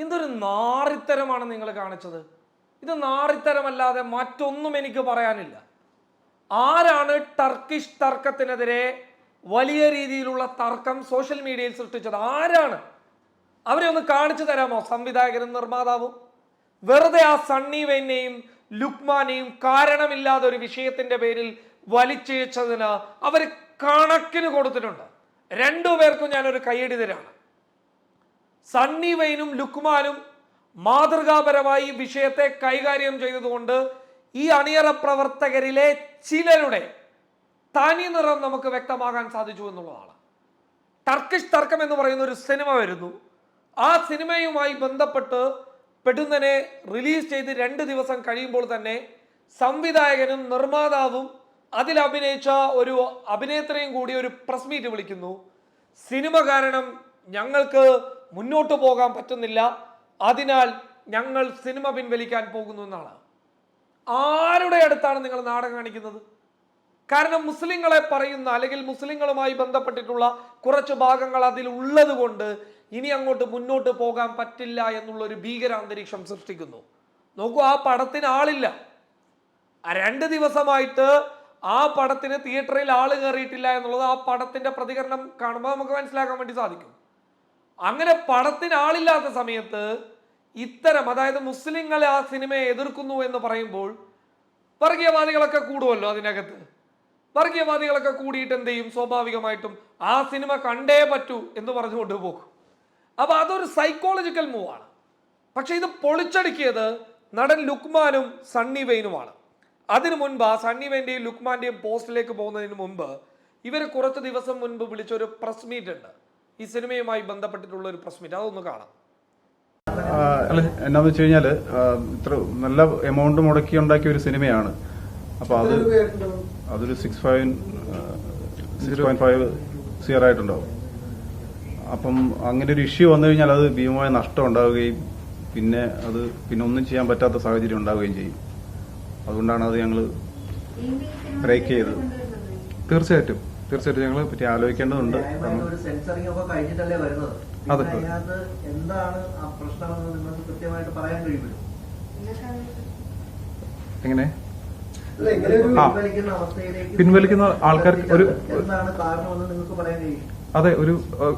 എന്തൊരു നാറിത്തരമാണ് നിങ്ങൾ കാണിച്ചത്? ഇത് നാറിത്തരമല്ലാതെ മറ്റൊന്നും എനിക്ക് പറയാനില്ല. ആരാണ് ടർക്കിഷ് തർക്കത്തിനെതിരെ വലിയ രീതിയിലുള്ള തർക്കം സോഷ്യൽ മീഡിയയിൽ സൃഷ്ടിച്ചത്? ആരാണ്? അവരെ ഒന്ന് കാണിച്ചു തരാമോ? സംവിധായകനും നിർമ്മാതാവും. വെറുതെ ആ സണ്ണി വെയിനെയും ലുക്മാനെയും കാരണമില്ലാതെ ഒരു വിഷയത്തിന്റെ പേരിൽ വലിച്ചിഴച്ചതിന് അവർ കണക്കിന് കൊടുത്തിട്ടുണ്ട്. രണ്ടു പേർക്കും ഞാനൊരു കയ്യടി തരാണ്. സണ്ണി വെയിനും ലുക്മാനും മാതൃകാപരമായി വിഷയത്തെ കൈകാര്യം ചെയ്തതുകൊണ്ട് ഈ അണിയറ പ്രവർത്തകരിലെ ചിലരുടെ തനി നിറം നമുക്ക് വ്യക്തമാകാൻ സാധിച്ചു എന്നുള്ളതാണ്. ടർക്കിഷ് തർക്കം എന്ന് പറയുന്ന ഒരു സിനിമ വരുന്നു. ആ സിനിമയുമായി ബന്ധപ്പെട്ട് പെടുന്നനെ റിലീസ് ചെയ്ത് രണ്ട് ദിവസം കഴിയുമ്പോൾ തന്നെ സംവിധായകനും നിർമ്മാതാവും അതിൽ അഭിനയിച്ച ഒരു അഭിനേത്രിയും കൂടി ഒരു പ്രസ് മീറ്റ് വിളിക്കുന്നു. സിനിമ കാരണം ഞങ്ങൾക്ക് മുന്നോട്ട് പോകാൻ പറ്റുന്നില്ല. അതിനാൽ ഞങ്ങൾ സിനിമ പിൻവലിക്കാൻ പോകുന്നു എന്നാണ്. ആരുടെ അടുത്താണ് നിങ്ങൾ നാടകം കാണിക്കുന്നത്? കാരണം മുസ്ലിങ്ങളെ പറയുന്ന അല്ലെങ്കിൽ മുസ്ലിങ്ങളുമായി ബന്ധപ്പെട്ടിട്ടുള്ള കുറച്ച് ഭാഗങ്ങൾ അതിൽ ഉള്ളത് കൊണ്ട് ഇനി അങ്ങോട്ട് മുന്നോട്ട് പോകാൻ പറ്റില്ല എന്നുള്ള ഒരു ഭീകരാന്തരീക്ഷം സൃഷ്ടിക്കുന്നു. നോക്കൂ ആ പടത്തിന് ആളില്ല. രണ്ട് ദിവസമായിട്ട് ആ പടത്തിന് തിയേറ്ററിൽ ആൾ കയറിയിട്ടില്ല എന്നുള്ളത് ആ പടത്തിന്റെ പ്രതികരണം കാണുമ്പോൾ നമുക്ക് മനസ്സിലാക്കാൻ വേണ്ടി സാധിക്കും. അങ്ങനെ പടത്തിന് ആളില്ലാത്ത സമയത്ത് ഇത്തരം അതായത് മുസ്ലിങ്ങളെ ആ സിനിമയെ എതിർക്കുന്നു എന്ന് പറയുമ്പോൾ വർഗീയവാദികളൊക്കെ കൂടുമല്ലോ അതിനകത്ത്. വർഗീയവാദികളൊക്കെ കൂടിയിട്ട് എന്ത് ചെയ്യും? സ്വാഭാവികമായിട്ടും ആ സിനിമ കണ്ടേ പറ്റൂ എന്ന് പറഞ്ഞുകൊണ്ട് പോകും. അപ്പൊ അതൊരു സൈക്കോളജിക്കൽ മൂവാണ് പക്ഷെ ഇത് പൊളിച്ചടുക്കിയത് നടൻ ലുക്മാനും സണ്ണി വെയിനുമാണ്. അതിനു മുൻപ് ആ സണ്ണി വെയിന്റെയും ലുക്മാന്റെയും പോസ്റ്റിലേക്ക് പോകുന്നതിന് മുൻപ് ഇവർ കുറച്ച് ദിവസം മുൻപ് വിളിച്ച ഒരു പ്രസ് മീറ്റ് ഉണ്ട്. ഈ സിനിമയുമായി ബന്ധപ്പെട്ടിട്ടുള്ള ഒരു പ്രസ് മീറ്റ് അതൊന്ന് കാണാം. അല്ല എന്നാന്ന് വെച്ച് കഴിഞ്ഞാൽ ഇത്ര നല്ല എമൗണ്ട് മുടക്കി ഉണ്ടാക്കിയ ഒരു സിനിമയാണ്. അപ്പൊ അത് അതൊരു six five six point five സിയർ ആയിട്ടുണ്ടാവും. അപ്പം അങ്ങനെ ഒരു ഇഷ്യൂ വന്നു കഴിഞ്ഞാൽ അത് ഭീമമായ നഷ്ടം ഉണ്ടാവുകയും പിന്നെ അത് പിന്നെ ഒന്നും ചെയ്യാൻ പറ്റാത്ത സാഹചര്യം ഉണ്ടാവുകയും ചെയ്യും. അതുകൊണ്ടാണ് അത് ഞങ്ങൾ ബ്രേക്ക് ചെയ്തത്. തീർച്ചയായിട്ടും. തീർച്ചയായിട്ടും ഞങ്ങൾ പറ്റി ആലോചിക്കേണ്ടതുണ്ട്. ഒരു സെൻസറിംഗ് ഒക്കെ കഴിഞ്ഞിട്ടല്ലേ വരുന്നത്. അതെ. അതിനകത്ത് എന്താണ് ആ പ്രശ്നമെന്ന് നിങ്ങൾക്ക് കൃത്യമായിട്ട് പറയാൻ കഴിയുമല്ലോ എങ്ങനെ. പിൻവലിക്കുന്ന അവസ്ഥയിലേക്ക് പിൻവലിക്കുന്ന ആൾക്കാർക്ക് ഒരു- എന്താണ് കാരണമെന്ന് നിങ്ങൾക്ക് പറയാൻ കഴിയും? അതെ ഒരു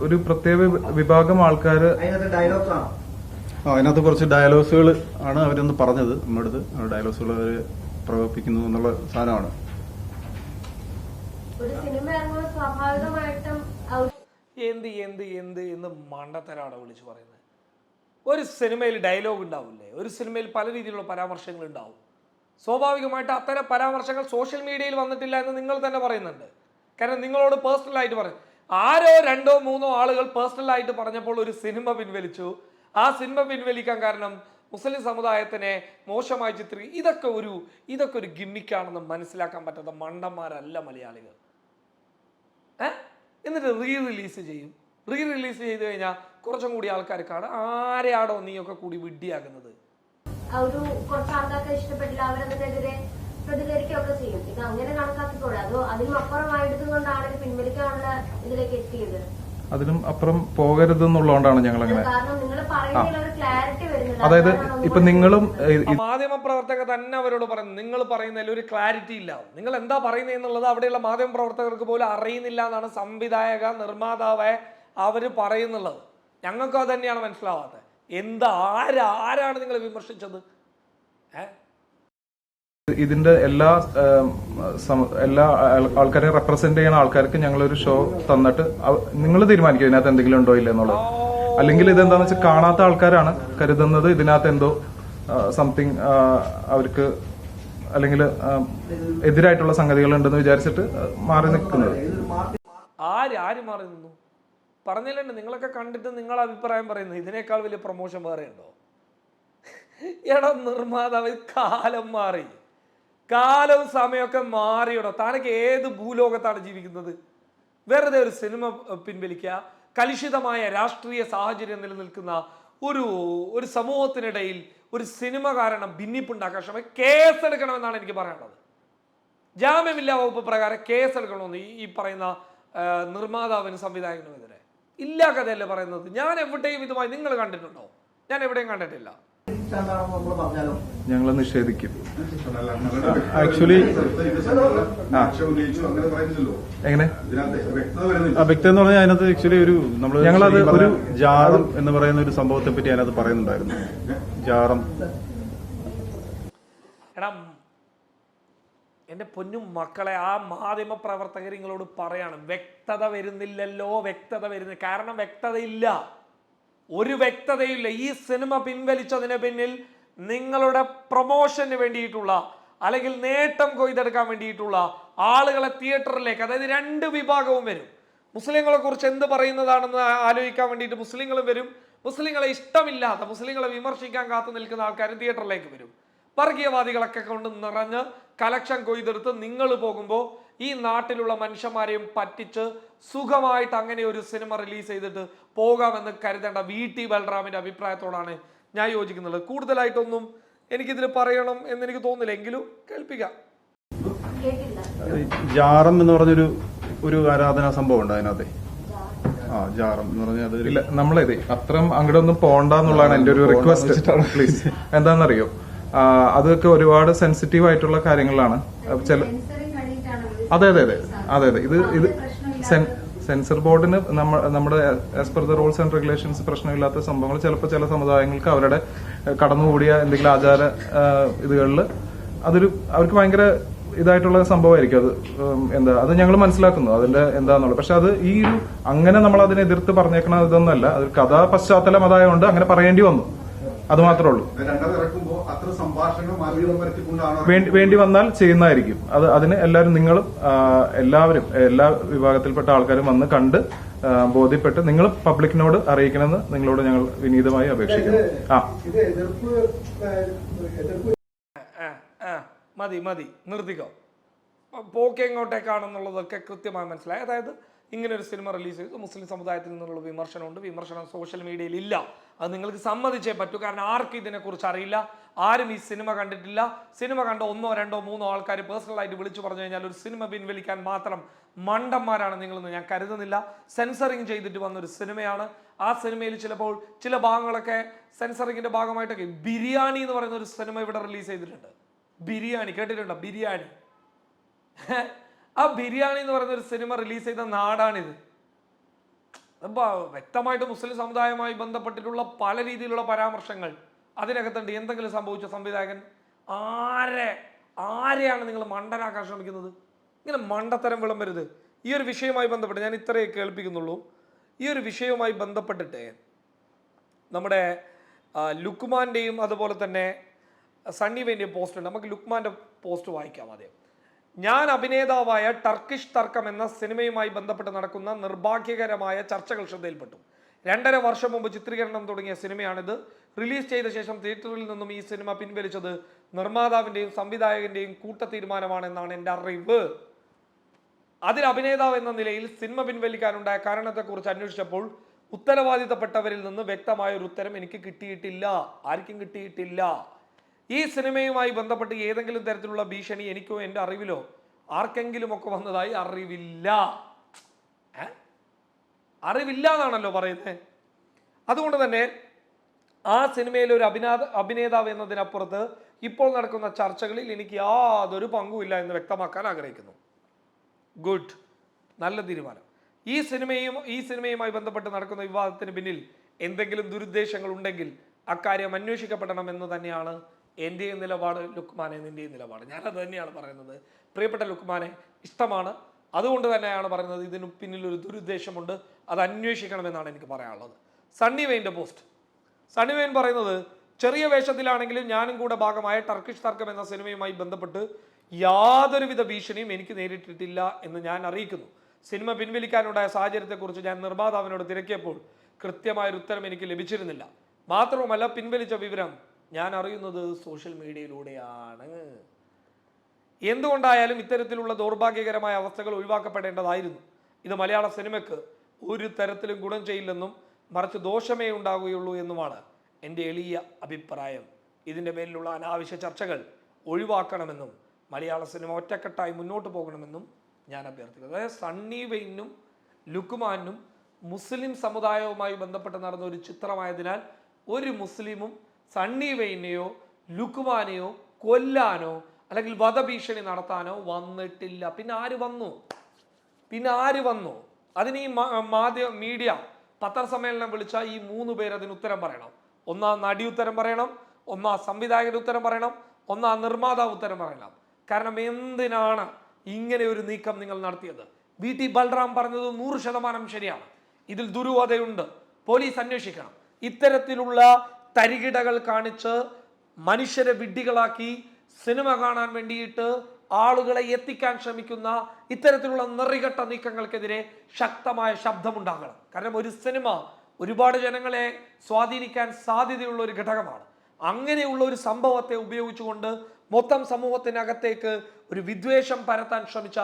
ഒരു പ്രത്യേക വിഭാഗം ആൾക്കാർ അതിനകത്ത് ഡയലോഗ്സ് ആണോ? കുറച്ച് ഡയലോഗ്സുകൾ ആണ് അവരൊന്ന് പറഞ്ഞത്. നമ്മുടെ അടുത്ത് ഡയലോഗ്സുകൾ അവർ പ്രവർത്തിക്കുന്നു എന്നുള്ള സാധനമാണ് ഒരു സിനിമ ഇറങ്ങുമ്പോൾ സ്വാഭാവികമായിട്ടും എന്ത് എന്ത് എന്ത് എന്ന് മണ്ടത്തരാണ് വിളിച്ചു പറയുന്നത്. ഒരു സിനിമയിൽ ഡയലോഗ് ഉണ്ടാവില്ലേ? ഒരു സിനിമയിൽ പല രീതിയിലുള്ള പരാമർശങ്ങൾ ഉണ്ടാവും. സ്വാഭാവികമായിട്ട് അത്തരം പരാമർശങ്ങൾ സോഷ്യൽ മീഡിയയിൽ വന്നിട്ടില്ല എന്ന് നിങ്ങൾ തന്നെ പറയുന്നുണ്ട്. കാരണം നിങ്ങളോട് പേഴ്സണലായിട്ട് പറയും ആരോ രണ്ടോ മൂന്നോ ആളുകൾ പേഴ്സണലായിട്ട് പറഞ്ഞപ്പോൾ ഒരു സിനിമ പിൻവലിച്ചു. ആ സിനിമ പിൻവലിക്കാൻ കാരണം മുസ്ലിം സമുദായത്തിനെ മോശമായി ചിത്രീ ഇതൊക്കെ ഒരു ഇതൊക്കെ ഒരു ഗിമ്മിക്കാണെന്ന് മനസ്സിലാക്കാൻ പറ്റാത്ത മണ്ടന്മാരല്ല മലയാളികൾ? എന്നിട്ട് റീ റിലീസ് ചെയ്യും. റീ റിലീസ് ചെയ്ത് കഴിഞ്ഞാൽ കുറച്ചും കൂടി ആൾക്കാർ കാണും. ആരെയാണോ നീയൊക്കെ കൂടി വിഡ്ഢിയാകുന്നത്? അതിലും ഒരു കുറച്ച് ആൾക്കാർക്ക് ഇഷ്ടപ്പെട്ടില്ല അവരതിനെതിരെ പ്രതികരിക്കുകയൊക്കെ ചെയ്യും. ഇത് അങ്ങനെ കണക്കാക്കിക്കൂടെ അതോ അതിനും അപ്പുറമായതുകൊണ്ടാണ് ഇത് പിൻവലിക്കാനുള്ള ഇതിലേക്ക് എത്തിയത്? അതിനും അപ്പുറം പോകരുതെന്നുള്ളതുകൊണ്ടാണ് ഞങ്ങൾ അങ്ങനെ കാരണം നിങ്ങൾ അതായത് ഇപ്പൊ നിങ്ങളും മാധ്യമ പ്രവർത്തകർ തന്നെ അവരോട് പറയുന്നു നിങ്ങൾ പറയുന്നതിൽ ഒരു ക്ലാരിറ്റി ഇല്ല. നിങ്ങൾ എന്താ പറയുന്നത് എന്നുള്ളത് അവിടെയുള്ള മാധ്യമ പ്രവർത്തകർക്ക് പോലും അറിയുന്നില്ല എന്നാണ് സംവിധായക നിർമ്മാതാവ് അവർ പറയുന്നുള്ളത്. ഞങ്ങൾക്കും അത് തന്നെയാണ് മനസ്സിലാവാത്തത്. എന്താ ആരാ ആരാണ് നിങ്ങൾ വിമർശിച്ചത്? ഏ? ഇതിന്റെ എല്ലാ എല്ലാ ആൾക്കാരെയും ആൾക്കാരെ റെപ്രസെന്റ് ചെയ്യുന്ന ആൾക്കാർക്ക് ഞങ്ങളൊരു ഷോ തന്നിട്ട് നിങ്ങൾ തീരുമാനിക്കും ഇതിനകത്ത് എന്തെങ്കിലും ഉണ്ടോ ഇല്ല എന്നുള്ളത്. അല്ലെങ്കിൽ ഇതെന്താന്ന് വെച്ചാൽ കാണാത്ത ആൾക്കാരാണ് കരുതുന്നത്. ഇതിനകത്ത് എന്തോ സംതിങ് അവർക്ക് അല്ലെങ്കിൽ എതിരായിട്ടുള്ള സംഗതികൾ ഉണ്ടെന്ന് വിചാരിച്ചിട്ട് മാറി നിൽക്കുന്നത്. ആര് ആര് മാറി നിന്നു? പറഞ്ഞില്ലേ നിങ്ങളൊക്കെ കണ്ടിട്ട് നിങ്ങൾ അഭിപ്രായം പറയുന്നു ഇതിനേക്കാൾ വലിയ പ്രൊമോഷൻ വേറെ ഉണ്ടോ? എടാ നിർമ്മാതാവ് കാലം മാറി. കാലവും സമയമൊക്കെ മാറിയടോ? താനൊക്കെ ഏത് ഭൂലോകത്താണ് ജീവിക്കുന്നത്? വെറുതെ ഒരു സിനിമ പിൻവലിക്കുക കലുഷിതമായ രാഷ്ട്രീയ സാഹചര്യം നിലനിൽക്കുന്ന ഒരു ഒരു സമൂഹത്തിനിടയിൽ ഒരു സിനിമ കാരണം ഭിന്നിപ്പുണ്ടാക്കാൻ ശ്രമം കേസെടുക്കണമെന്നാണ് എനിക്ക് പറയാനുള്ളത്. ജാമ്യമില്ലാ വകുപ്പ് പ്രകാരം കേസെടുക്കണമെന്ന് ഈ പറയുന്ന നിർമ്മാതാവിനും സംവിധായകനുമെതിരെ ഇല്ലാ കഥയല്ലേ പറയുന്നത്. ഞാൻ എവിടെയും ഇതുമായി നിങ്ങൾ കണ്ടിട്ടുണ്ടോ? ഞാൻ എവിടെയും കണ്ടിട്ടില്ല. ഞങ്ങൾ നിഷേധിക്കും. ആക്ച്വലി എങ്ങനെ? വ്യക്തത എന്ന് പറഞ്ഞാൽ അതിനകത്ത് ആക്ച്വലി ഒരു നമ്മൾ ഞങ്ങളത് ഒരു ജാറം എന്ന് പറയുന്ന ഒരു സംഭവത്തെ പറ്റി അതിനകത്ത് പറയുന്നുണ്ടായിരുന്നു. ജാറം. എടാ എന്റെ പൊന്നും മക്കളെ ആ മാധ്യമ പ്രവർത്തകർ നിങ്ങളോട് പറയാണ് വ്യക്തത വരുന്നില്ലല്ലോ വ്യക്തത വരുന്നില്ല. കാരണം വ്യക്തതയില്ല. ഒരു വ്യക്തതയില്ല. ഈ സിനിമ പിൻവലിച്ചതിന് പിന്നിൽ നിങ്ങളുടെ പ്രൊമോഷന് വേണ്ടിയിട്ടുള്ള അല്ലെങ്കിൽ നേട്ടം കൊയ്തെടുക്കാൻ വേണ്ടിയിട്ടുള്ള ആളുകളെ തിയേറ്ററിലേക്ക് അതായത് രണ്ട് വിഭാഗവും വരും. മുസ്ലിങ്ങളെ കുറിച്ച് എന്ത് പറയുന്നതാണെന്ന് ആലോചിക്കാൻ വേണ്ടിയിട്ട് മുസ്ലിങ്ങളും വരും. മുസ്ലിങ്ങളെ ഇഷ്ടമില്ലാത്ത മുസ്ലിങ്ങളെ വിമർശിക്കാൻ കാത്തു നിൽക്കുന്ന ആൾക്കാരും തിയേറ്ററിലേക്ക് വരും. വർഗീയവാദികളൊക്കെ കൊണ്ട് നിറഞ്ഞ് കലക്ഷൻ കൊയ്തെടുത്ത് നിങ്ങൾ പോകുമ്പോൾ ഈ നാട്ടിലുള്ള മനുഷ്യന്മാരെയും പറ്റിച്ച് സുഖമായിട്ട് അങ്ങനെ ഒരു സിനിമ റിലീസ് ചെയ്തിട്ട് പോകാമെന്ന് കരുതേണ്ട വി ടി ബൽറാമിന്റെ അഭിപ്രായത്തോടാണ് ഞാൻ യോജിക്കുന്നത്. കൂടുതലായിട്ടൊന്നും എനിക്കിതിൽ പറയണം എന്ന് എനിക്ക് തോന്നുന്നില്ല. എങ്കിലും കേൾപ്പിക്കാം. കേട്ടില്ല ജാറം എന്ന് പറഞ്ഞൊരു ഒരു ആരാധനാ സംഭവം ഉണ്ട് അതിനകത്ത്. ആ ജാറം എന്ന് പറഞ്ഞാൽ അത് ഇല്ല നമ്മളേത് അത്രയും അങ്ങോട്ട് ഒന്നും പോണ്ടെന്നുള്ളതാണ് എന്റെ ഒരു റിക്വസ്റ്റ് പ്ലീസ് എന്താണെന്നറിയോ? അതൊക്കെ ഒരുപാട് സെൻസിറ്റീവ് ആയിട്ടുള്ള കാര്യങ്ങളാണ് ചില അതെ അതെ അതെ. അതെ അതെ. ഇത് ഇത് സെൻസർ ബോർഡിന് നമ്മ- നമ്മുടെ as per the rules and regulations പ്രശ്നമില്ലാത്ത സംഭവങ്ങൾ ചിലപ്പോൾ ചില സമുദായങ്ങൾക്ക് അവരുടെ കടന്നുകൂടിയ എന്തെങ്കിലും ആചാര ഇതുകളിൽ അതൊരു അവർക്ക് ഭയങ്കര ഇതായിട്ടുള്ള സംഭവമായിരിക്കും അത് എന്താ അത് ഞങ്ങൾ മനസ്സിലാക്കുന്നു അതിന്റെ എന്താന്നുള്ളത്. പക്ഷെ അത് ഈ ഒരു അങ്ങനെ നമ്മൾ അതിനെ എതിർത്ത് പറഞ്ഞേക്കണ ഇതൊന്നല്ല അത് കഥാ പശ്ചാത്തലം അതായതുകൊണ്ട് അങ്ങനെ പറയേണ്ടി വന്നു. അത് മാത്രമേ ഉള്ളൂ. വേണ്ടി വന്നാൽ ചെയ്യുന്നതായിരിക്കും. അത് അതിന് എല്ലാവരും നിങ്ങളും എല്ലാവരും എല്ലാ വിഭാഗത്തിൽപ്പെട്ട ആൾക്കാരും വന്ന് കണ്ട് ബോധ്യപ്പെട്ട് നിങ്ങൾ പബ്ലിക്കിനോട് അറിയിക്കണമെന്ന് നിങ്ങളോട് ഞങ്ങൾ വിനീതമായി അപേക്ഷിക്കുന്നു. ആ, മതി മതി നിർത്തിക്കോ. പോക്ക് എങ്ങോട്ടേക്കാണെന്നുള്ളതൊക്കെ കൃത്യമായി മനസ്സിലായി. അതായത് ഇങ്ങനെ ഒരു സിനിമ റിലീസ് ചെയ്തു. മുസ്ലിം സമുദായത്തിൽ നിന്നുള്ള വിമർശനമുണ്ട്. വിമർശനം സോഷ്യൽ മീഡിയയിൽ ഇല്ല. അത് നിങ്ങൾക്ക് സമ്മതിച്ചേ പറ്റൂ. കാരണം ആർക്കും ഇതിനെക്കുറിച്ച് അറിയില്ല. ആരും ഈ സിനിമ കണ്ടിട്ടില്ല. സിനിമ കണ്ട ഒന്നോ രണ്ടോ മൂന്നോ ആൾക്കാർ പേഴ്സണലായിട്ട് വിളിച്ചു പറഞ്ഞു കഴിഞ്ഞാൽ ഒരു സിനിമ പിൻവലിക്കാൻ മാത്രം മണ്ടന്മാരാണ് നിങ്ങളെന്ന് ഞാൻ കരുതുന്നില്ല. സെൻസറിങ് ചെയ്തിട്ട് വന്ന ഒരു സിനിമയാണ്. ആ സിനിമയിൽ ചിലപ്പോൾ ചില ഭാഗങ്ങളൊക്കെ സെൻസറിങ്ങിന്റെ ഭാഗമായിട്ടൊക്കെ ബിരിയാണി എന്ന് പറയുന്ന ഒരു സിനിമ ഇവിടെ റിലീസ് ചെയ്തിട്ടുണ്ട്. ബിരിയാണി കേട്ടിട്ടുണ്ടോ? ബിരിയാണി. ആ ബിരിയാണി എന്ന് പറയുന്ന ഒരു സിനിമ റിലീസ് ചെയ്ത നാടാണിത്. വ്യക്തമായിട്ട് മുസ്ലിം സമുദായവുമായി ബന്ധപ്പെട്ടിട്ടുള്ള പല രീതിയിലുള്ള പരാമർശങ്ങൾ അതിനകത്തുണ്ട്. എന്തെങ്കിലും സംഭവിച്ച സംവിധായകൻ ആരെ ആരെയാണ് നിങ്ങൾ മണ്ടനാക്കാൻ ശ്രമിക്കുന്നത്? ഇങ്ങനെ മണ്ടത്തരം വിളമ്പരുത്. ഈ ഒരു വിഷയവുമായി ബന്ധപ്പെട്ട് ഞാൻ ഇത്രയേ കേൾപ്പിക്കുന്നുള്ളൂ. ഈ ഒരു വിഷയവുമായി ബന്ധപ്പെട്ടിട്ട് നമ്മുടെ ലുക്മാന്റെയും അതുപോലെ തന്നെ സണ്ണി വേന്റെയും പോസ്റ്റ് നമുക്ക് ലുക്മാന്റെ പോസ്റ്റ് വായിക്കാം ആദ്യം. ഞാൻ അഭിനേതാവായ ടർക്കിഷ് തർക്കം എന്ന സിനിമയുമായി ബന്ധപ്പെട്ട് നടക്കുന്ന നിർഭാഗ്യകരമായ ചർച്ചകൾ ശ്രദ്ധയിൽപ്പെട്ടു. രണ്ടര വർഷം മുമ്പ് ചിത്രീകരണം തുടങ്ങിയ സിനിമയാണിത്. റിലീസ് ചെയ്ത ശേഷം തിയേറ്ററിൽ നിന്നും ഈ സിനിമ പിൻവലിച്ചത് സംവിധായകന്റെയും കൂട്ട തീരുമാനമാണെന്നാണ് എന്റെ അറിവ്. അതിൽ അഭിനേതാവ് എന്ന നിലയിൽ സിനിമ പിൻവലിക്കാനുണ്ടായ കാരണത്തെക്കുറിച്ച് അന്വേഷിച്ചപ്പോൾ ഉത്തരവാദിത്തപ്പെട്ടവരിൽ നിന്ന് വ്യക്തമായ ഒരു ഉത്തരം എനിക്ക് കിട്ടിയിട്ടില്ല. ആർക്കും കിട്ടിയിട്ടില്ല. ഈ സിനിമയുമായി ബന്ധപ്പെട്ട് ഏതെങ്കിലും തരത്തിലുള്ള ഭീഷണി എനിക്കോ എന്റെ അറിവിലോ ആർക്കെങ്കിലും ഒക്കെ വന്നതായി അറിവില്ല? അറിവില്ല എന്നാണല്ലോ പറയുന്നത് അതുകൊണ്ട് തന്നെ ആ സിനിമയിലെ ഒരു അഭിനാ അഭിനേതാവ് എന്നതിനപ്പുറത്ത് ഇപ്പോൾ നടക്കുന്ന ചർച്ചകളിൽ എനിക്ക് യാതൊരു പങ്കുമില്ല എന്ന് വ്യക്തമാക്കാൻ ആഗ്രഹിക്കുന്നു. ഗുഡ്. നല്ല തീരുമാനം. ഈ സിനിമയും ഈ സിനിമയുമായി ബന്ധപ്പെട്ട് നടക്കുന്ന വിവാദത്തിന് പിന്നിൽ എന്തെങ്കിലും ദുരുദ്ദേശങ്ങൾ ഉണ്ടെങ്കിൽ അക്കാര്യം അന്വേഷിക്കപ്പെടണം എന്ന് തന്നെയാണ് എന്റെയും നിലപാട് ലുക്മാനെ നിന്റെയും നിലപാട്. ഞാനത് തന്നെയാണ് പറയുന്നത്. പ്രിയപ്പെട്ട ലുക്മാനെ ഇഷ്ടമാണ്. അതുകൊണ്ട് തന്നെയാണ് പറയുന്നത് ഇതിനു പിന്നിൽ ഒരു ദുരുദ്ദേശമുണ്ട്. അത് അന്വേഷിക്കണമെന്നാണ് എനിക്ക് പറയാനുള്ളത്. സണ്ണി വെയിന്റെ പോസ്റ്റ്. സണ്ണി വെയിൻ പറയുന്നത് ചെറിയ വേഷത്തിലാണെങ്കിലും ഞാനും കൂടെ ഭാഗമായ ടർക്കിഷ് തർക്കം എന്ന സിനിമയുമായി ബന്ധപ്പെട്ട് യാതൊരുവിധ ഭീഷണിയും എനിക്ക് നേരിട്ടിട്ടില്ല എന്ന് ഞാൻ അറിയിക്കുന്നു. സിനിമ പിൻവലിക്കാനുണ്ടായ സാഹചര്യത്തെക്കുറിച്ച് ഞാൻ നിർമ്മാതാവിനോട് തിരക്കിയപ്പോൾ കൃത്യമായൊരു ഉത്തരം എനിക്ക് ലഭിച്ചിരുന്നില്ല. മാത്രവുമല്ല പിൻവലിച്ച വിവരം ഞാൻ അറിയുന്നത് സോഷ്യൽ മീഡിയയിലൂടെയാണ്. എന്തുകൊണ്ടായാലും ഇത്തരത്തിലുള്ള ദൗർഭാഗ്യകരമായ അവസ്ഥകൾ ഒഴിവാക്കപ്പെടേണ്ടതായിരുന്നു. ഇത് മലയാള സിനിമയ്ക്ക് ഒരു തരത്തിലും ഗുണം ചെയ്യില്ലെന്നും മറിച്ച് ദോഷമേ ഉണ്ടാകുകയുള്ളൂ എന്നുമാണ് എന്റെ എളിയ അഭിപ്രായം. ഇതിന്റെ മേലിലുള്ള അനാവശ്യ ചർച്ചകൾ ഒഴിവാക്കണമെന്നും മലയാള സിനിമ ഒറ്റക്കെട്ടായി മുന്നോട്ട് പോകണമെന്നും ഞാൻ അഭ്യർത്ഥിക്കുന്നു. അതായത് സണ്ണി വെയിനും ലുക്കുമാനും മുസ്ലിം സമുദായവുമായി ബന്ധപ്പെട്ട് നടന്ന ഒരു ചിത്രമായതിനാൽ ഒരു മുസ്ലിമും സണ്ണി വെയിനെയോ ലുക്മാനെയോ കൊല്ലാനോ അല്ലെങ്കിൽ വധഭീഷണി നടത്താനോ വന്നിട്ടില്ല. പിന്നെ ആര് വന്നു? പിന്നെ ആര് വന്നു? അതിന് ഈ മാധ്യമ മീഡിയ പത്രസമ്മേളനം വിളിച്ച ഈ മൂന്ന് പേര് അതിന് ഉത്തരം പറയണം. ഒന്നാ നടി ഉത്തരം പറയണം ഒന്നാ സംവിധായകൻ ഉത്തരം പറയണം ഒന്നാ നിർമ്മാതാവ് ഉത്തരം പറയണം. കാരണം എന്തിനാണ് ഇങ്ങനെ ഒരു നീക്കം നിങ്ങൾ നടത്തിയത്? വി. ടി. ബൽറാം പറഞ്ഞത് നൂറ് ശതമാനം ശരിയാണ്. ഇതിൽ ദുരൂഹതയുണ്ട്. പോലീസ് അന്വേഷിക്കണം. ഇത്തരത്തിലുള്ള തരികിടകൾ കാണിച്ച് മനുഷ്യരെ വിഡ്ഢികളാക്കി സിനിമ കാണാൻ വേണ്ടിയിട്ട് ആളുകളെ എത്തിക്കാൻ ശ്രമിക്കുന്ന ഇത്തരത്തിലുള്ള നിറികെട്ട നീക്കങ്ങൾക്കെതിരെ ശക്തമായ ശബ്ദമുണ്ടാകണം. കാരണം ഒരു സിനിമ ഒരുപാട് ജനങ്ങളെ സ്വാധീനിക്കാൻ സാധ്യതയുള്ള ഒരു ഘടകമാണ്. അങ്ങനെയുള്ള ഒരു സംഭവത്തെ ഉപയോഗിച്ചുകൊണ്ട് മൊത്തം സമൂഹത്തിനകത്തേക്ക് ഒരു വിദ്വേഷം പരത്താൻ ശ്രമിച്ച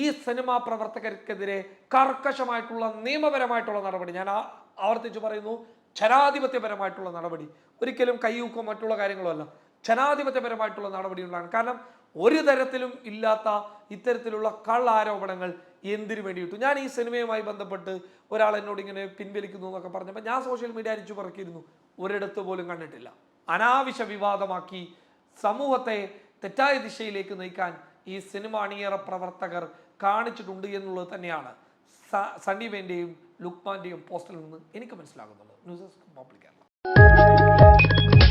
ഈ സിനിമാ പ്രവർത്തകർക്കെതിരെ കർക്കശമായിട്ടുള്ള നിയമപരമായിട്ടുള്ള നടപടി ഞാൻ ആവർത്തിച്ചു പറയുന്നു. ജനാധിപത്യപരമായിട്ടുള്ള നടപടി. ഒരിക്കലും കയ്യൂക്കോ മറ്റുള്ള കാര്യങ്ങളോ അല്ല ജനാധിപത്യപരമായിട്ടുള്ള നടപടി ഉണ്ടാകണം. കാരണം ഒരു തരത്തിലും ഇല്ലാത്ത ഇത്തരത്തിലുള്ള കള്ളാരോപണങ്ങൾ എന്തിനു വേണ്ടിയിട്ടു. ഞാൻ ഈ സിനിമയുമായി ബന്ധപ്പെട്ട് ഒരാൾ എന്നോട് ഇങ്ങനെ പിൻവലിക്കുന്നു എന്നൊക്കെ പറഞ്ഞപ്പോൾ ഞാൻ സോഷ്യൽ മീഡിയ അരിച്ചു പറക്കിയിരുന്നു. ഒരിടത്ത് പോലും കണ്ടിട്ടില്ല. അനാവശ്യ വിവാദമാക്കി സമൂഹത്തെ തെറ്റായ ദിശയിലേക്ക് നയിക്കാൻ ഈ സിനിമ അണിയറ പ്രവർത്തകർ കാണിച്ചിട്ടുണ്ട് എന്നുള്ളത് തന്നെയാണ് സ- സണ്ണീവേന്റെയും ലുക്മാന്റെയും പോസ്റ്റിൽ നിന്ന് എനിക്ക് മനസ്സിലാകുന്നുള്ളത്. News desk public Kerala.